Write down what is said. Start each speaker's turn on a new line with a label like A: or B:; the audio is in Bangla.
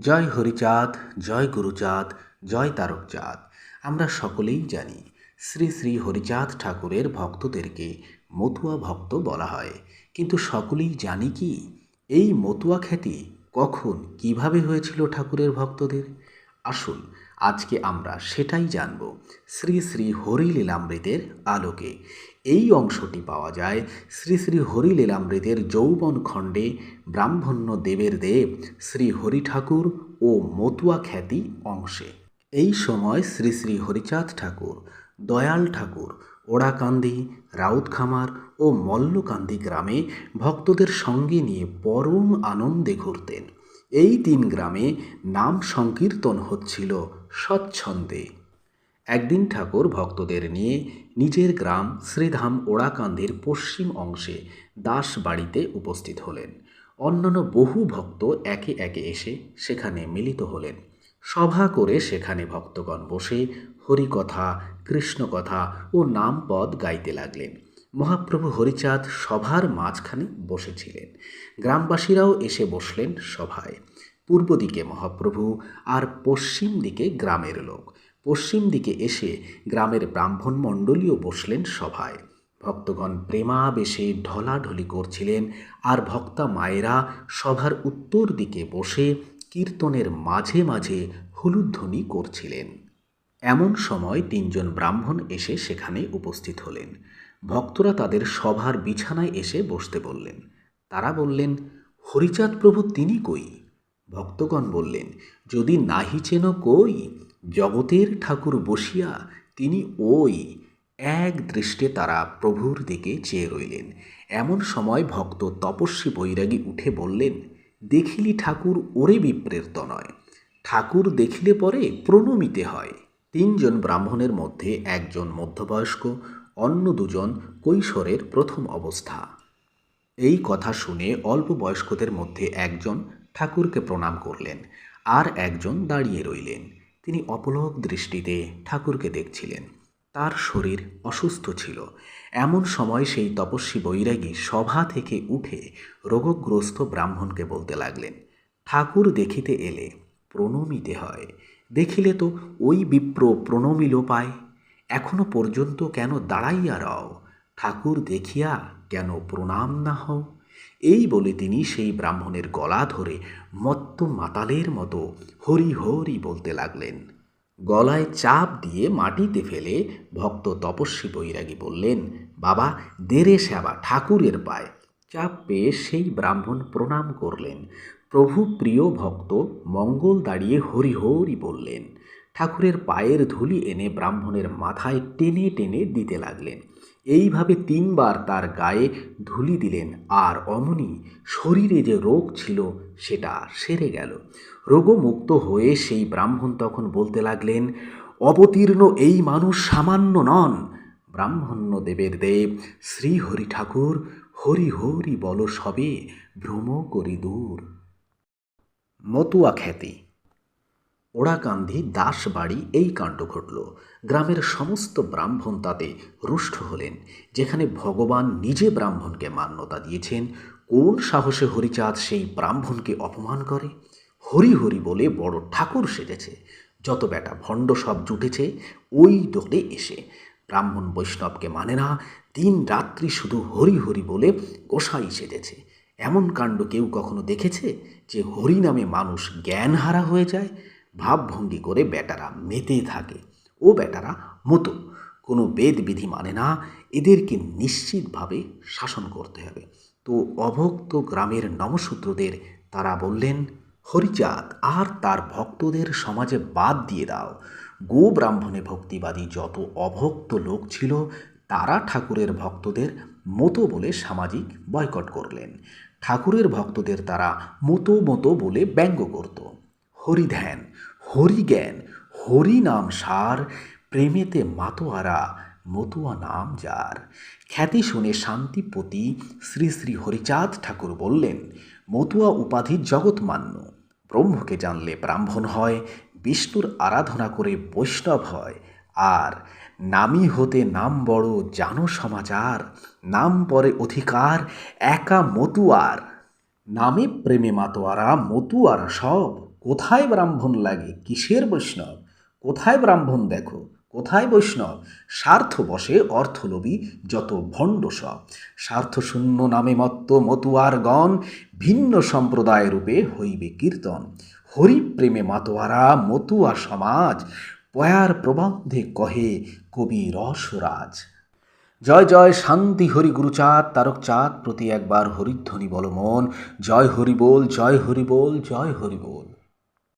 A: জয় হরিচাঁদ, জয় গুরুচাঁদ, জয় তারকচাঁদ। আমরা সকলেই জানি, শ্রী শ্রী হরিচাঁদ ঠাকুরের ভক্তদেরকে মতুয়া ভক্ত বলা হয়। কিন্তু সকলেই জানি কি, এই মতুয়া খ্যাতি কখন কীভাবে হয়েছিল ঠাকুরের ভক্তদের? আসুন আজকে আমরা সেটাই জানব শ্রী শ্রী হরিলীলামৃতের আলোকে। এই অংশটি পাওয়া যায় শ্রী শ্রী হরিলীলামৃতের যৌবন খণ্ডে ব্রাহ্মণ্য দেবের দেব শ্রী হরি ঠাকুর ও মতুয়া খ্যাতি অংশে। এই সময় শ্রী শ্রী হরিচাঁদ ঠাকুর, দয়াল ঠাকুর, ওড়াকান্দি, রাউতখামার ও মল্লকান্দি গ্রামে ভক্তদের সঙ্গে নিয়ে পরম আনন্দে ঘুরতেন। এই তিন গ্রামে নাম সংকীর্তন হচ্ছিল স্বচ্ছন্দে। একদিন ঠাকুর ভক্তদের নিয়ে নিজের গ্রাম শ্রীধাম ওড়াকান্দির পশ্চিম অংশে দাস বাড়িতে উপস্থিত হলেন। অন্যান্য বহু ভক্ত একে একে এসে সেখানে মিলিত হলেন। সভা করে সেখানে ভক্তগণ বসে হরিকথা, কৃষ্ণকথা ও নামপদ গাইতে লাগলেন। মহাপ্রভু হরিচাঁদ সভার মাঝখানে বসেছিলেন। গ্রামবাসীরাও এসে বসলেন সভায়। পূর্ব দিকে মহাপ্রভু আর পশ্চিম দিকে গ্রামের লোক। পশ্চিম দিকে এসে গ্রামের ব্রাহ্মণ মণ্ডলীও বসলেন সভায়। ভক্তগণ প্রেমাবেশে ঢলাঢলি করছিলেন আর ভক্তা মায়েরা সভার উত্তর দিকে বসে কীর্তনের মাঝে মাঝে হলুধ্বনি করছিলেন। এমন সময় তিনজন ব্রাহ্মণ এসে সেখানে উপস্থিত হলেন। ভক্তরা তাদের সভার বিছানায় এসে বসতে বললেন। তারা বললেন, হরিচাঁদ প্রভু, তিনি কই? ভক্তগণ বললেন, যদি নাহি চেন কই, জগতের ঠাকুর বসিয়া তিনি ওই এক দৃষ্টে তারা প্রভুর দিকে চেয়ে রইলেন। এমন সময় ভক্ত তপস্বী বৈরাগী উঠে বললেন, দেখিলি ঠাকুর ওরে বিপ্রের নয় ঠাকুর দেখিলে পরে প্রণমিতে হয়। তিনজন ব্রাহ্মণের মধ্যে একজন মধ্যবয়স্ক, অন্য দুজন কৈশোরের প্রথম অবস্থা এই কথা শুনে অল্প বয়স্কদের মধ্যে একজন ঠাকুরকে প্রণাম করলেন, আর একজন দাঁড়িয়ে রইলেন। তিনি অপলক দৃষ্টিতে ঠাকুরকে দেখছিলেন। তার শরীর অসুস্থ ছিল। এমন সময় সেই তপস্বী বৈরাগী সভা থেকে উঠে রোগগ্রস্ত ব্রাহ্মণকে বলতে লাগলেন, ঠাকুর দেখিতে এলে প্রণমিতে হয়। দেখিলে তো ওই বিপ্র প্রণমিল পায় এখনও পর্যন্ত কেন দাঁড়াইয়া রও? ঠাকুর দেখিয়া কেন প্রণাম না হও? এই বলে তিনি সেই ব্রাহ্মণের গলা ধরে মত্ত মাতালের মতো হরি হরি বলতে লাগলেন। গলায় চাপ দিয়ে মাটিতে ফেলে ভক্ত তপস্বী বৈরাগী বললেন, বাবা, দেরে সেবা ঠাকুরের পায়। চাপ পেয়ে সেই ব্রাহ্মণ প্রণাম করলেন। প্রভু প্রিয় ভক্ত মঙ্গল দাঁড়িয়ে হরি হরি বললেন। ঠাকুরের পায়ের ধুলি এনে ব্রাহ্মণের মাথায় টেনে টেনে দিতে লাগলেন। এইভাবে তিনবার তার গায়ে ধুলি দিলেন আর অমনি শরীরে যে রোগ ছিল সেটা সেরে গেল। রোগমুক্ত হয়ে সেই ব্রাহ্মণ তখন বলতে লাগলেন, অবতীর্ণ এই মানুষ সামান্য নন। ব্রাহ্মণ্য দেবের দেব শ্রী হরি ঠাকুর, হরি হরি বল সবে ভ্রম করি দূর। মতুয়া খ্যাতি ওড়াকান্দি দাস বাড়ি এই কাণ্ড ঘটল। গ্রামের সমস্ত ব্রাহ্মণ তাতে রুষ্ট হলেন, যেখানে ভগবান নিজে ব্রাহ্মণকে মান্যতা দিয়েছেন। কোন সাহসে হরিচাঁদ সেই ব্রাহ্মণকে অপমান করে? হরি হরি বলে বড় ঠাকুর সেজেছে। যত বেটা ভণ্ড সব জুটেছে, ওই দোলে এসে। ব্রাহ্মণ বৈষ্ণবকে মানে না, দিন রাত্রি শুধু হরি হরি বলে গোসাই সেজেছে। এমন কাণ্ড কেউ কখনো দেখেছে যে হরি নামে মানুষ জ্ঞান হারা হয়ে যায়? ভাবভঙ্গি করে বেটারা মেতে থাকে। ও বেটারা মতো। কোনো বেদ বিধি মানে না, এদেরকে নিশ্চিতভাবে শাসন করতে হবে। তো অভক্ত গ্রামের নমশূদ্রদের তারা বললেন, হরিচাঁদ, আর তার ভক্তদের সমাজে বাদ দিয়ে দাও। গো ব্রাহ্মণে ভক্তিবাদী যত অভক্ত লোক ছিল, তারা ঠাকুরের ভক্তদের মতো বলে সামাজিক বয়কট করলেন। ঠাকুরের ভক্তদের তারা মতো মতো বলে ব্যঙ্গ করত। হরিধ্যান, হরিজ্ঞান হরি নাম সার, প্রেমেতে মাতোয়ারা, মতুয়া নাম যার। খ্যাতি শুনে শান্তিপতি শ্রী শ্রী হরিচাঁদ ঠাকুর বললেন, মতুয়া উপাধি জগৎমান্য। ব্রহ্মকে জানলে ব্রাহ্মণ হয়, বিষ্ণুর আরাধনা করে বৈষ্ণব হয়। আর নামি হতে নাম বড় জানো সমাচার, নাম পরে অধিকার, একা মতুয়ার। নামে প্রেমে মাতোয়ারা, মতুয়ারা সব। কোথায় ব্রাহ্মণ লাগে? কিসের বৈষ্ণব? কোথায় ব্রাহ্মণ দেখো? কোথায় বৈষ্ণব? স্বার্থ বসে অর্থলোভী যত ভণ্ড সব। স্বার্থশূন্য নামে মত্ত মতুয়ার গণ, ভিন্ন সম্প্রদায় রূপে হইবে কীর্তন। হরিপ্রেমে মাতোয়ারা, মতুয়া সমাজ, পয়ার প্রবন্ধে কহে কবি রসরাজ। জয় জয়, শান্তি হরি গুরুচাঁদ তারক চাঁদ প্রতি একবার হরিধ্বনি বল মন। জয় হরি বল, জয় হরি বল, জয় হরি বল।